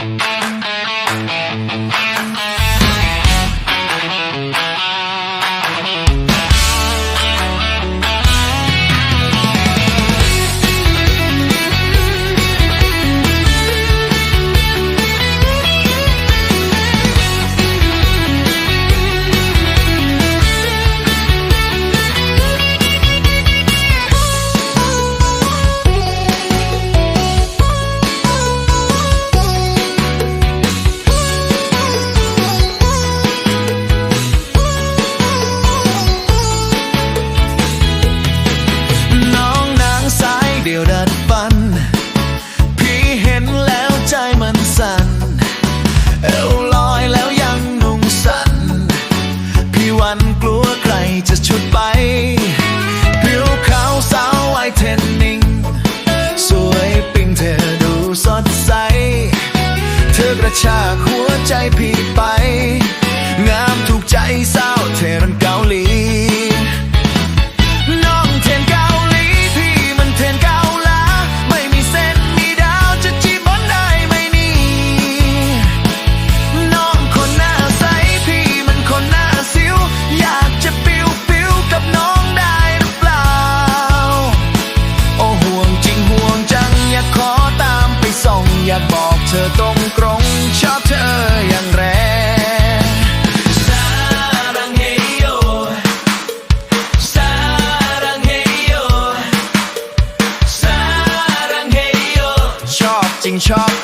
Bye. ธอกระชากหัวใจพี่ไป งามถูกใจสาวเทรันเกาหลี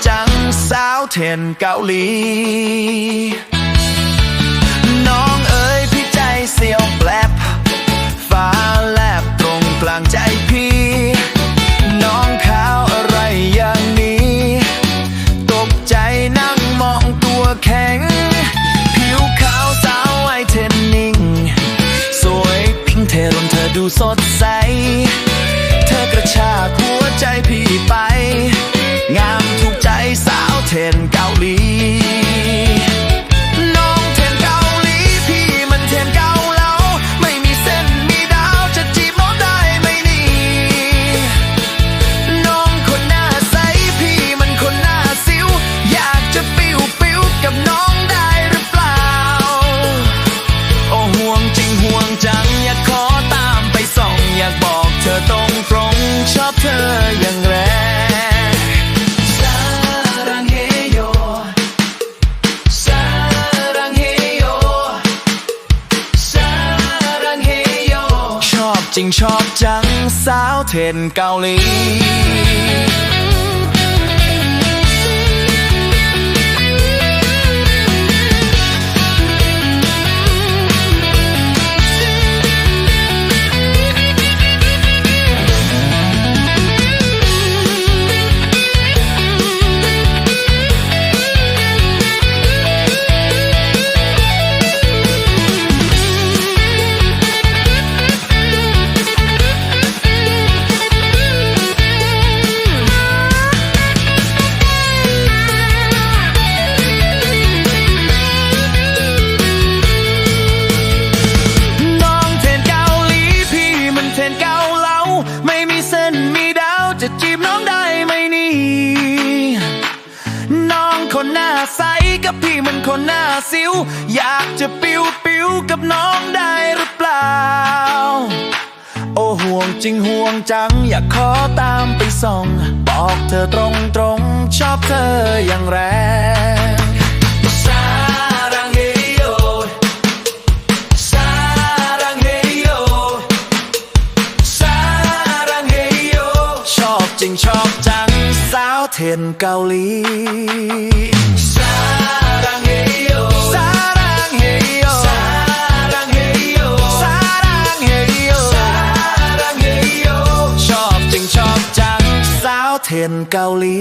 จังสาวเทนเกาหลี น้องเอ๋ยพี่ใจเสียวแปลบฟ้าแลบตรงกลางใจพี่ิงชอบจังสาวเทนเกาหลี กับพี่มันคนหน้าซิว อยากจะปิวปิวกับน้องได้หรือเปล่า โอ้ห่วงจริงห่วงจัง อยากขอตามไปส่อง บอกเธอตรงตรงชอบเธออย่างแรง จังสาวเทนเกาหลีซาดังเฮโยซาดังเฮโยซาดังเฮโยซาดังเฮโยซาดังเฮโยชอบจริงชอบจังสาวเทนเกาหลี